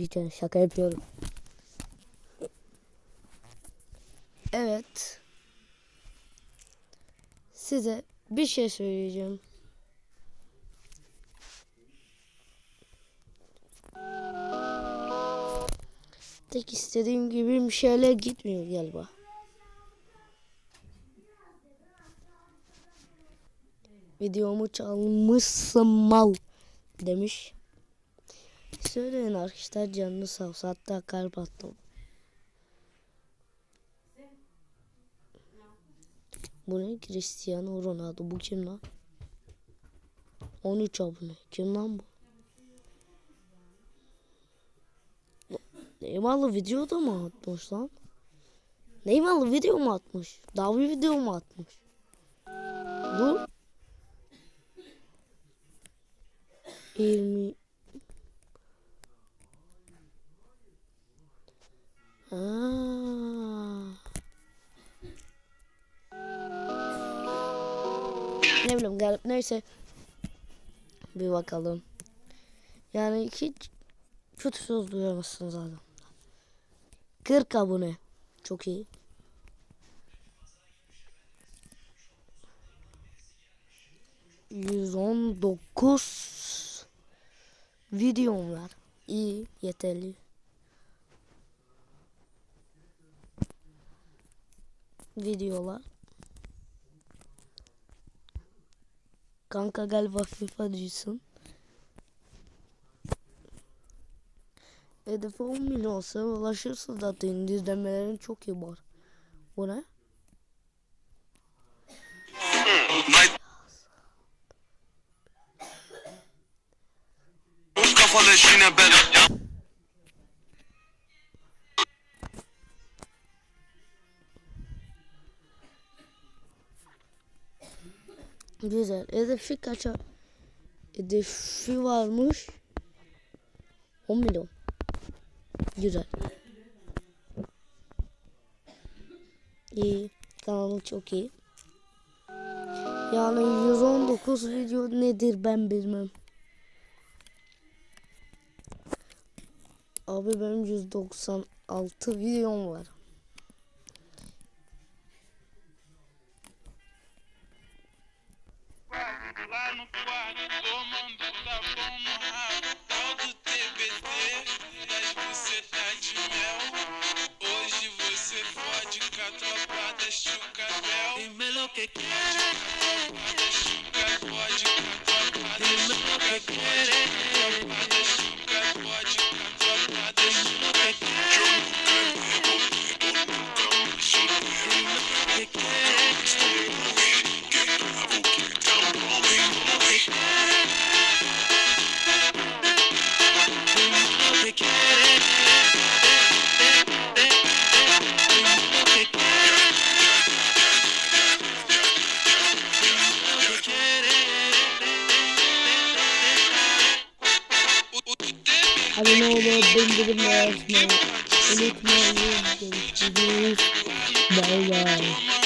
için şaka yapıyorum. Evet. Size bir şey söyleyeceğim. Tek istediğim gibi bir şeyler gitmiyor galiba. Videomu çalmışsın mal demiş. Söyleyin arkadaşlar canını sağ olsun. Hatta kalp attım. Bu ne? Cristiano Ronaldo. Bu kim lan? 13 abone. Kim lan bu? Neymar'lı video da mı atmış lan? Neymar'lı video mu atmış? Bir video mu atmış? Bu 20 Ne bileyim garip neyse. Bir bakalım. Yani hiç kötü söz duyamazsınız adam. 40 abone. Çok iyi. Yüz on dokuz videom var. İyi, yeterli. Videolar. Kanka galiba FIFA'cısın. Hedefe 10 milyon olsa ulaşırsın zaten izlemelerin çok iyi var. Bu ne? Kafalı yine ben Güzel. Hedefi kaça? Hedefi varmış. 10 milyon. Güzel. İyi. Kanalı çok iyi. Yani 119 video nedir ben bilmem. Abi benim 196 videom var. Lá no quarto, tomando bom no rabo. Tal do TBT, das bucetas de mel. Hoje você fode com a tropa da Dime lo que quieres Hadi ne olur bildirim yazmayı unutmayın. Görüşürüz. Bay bay.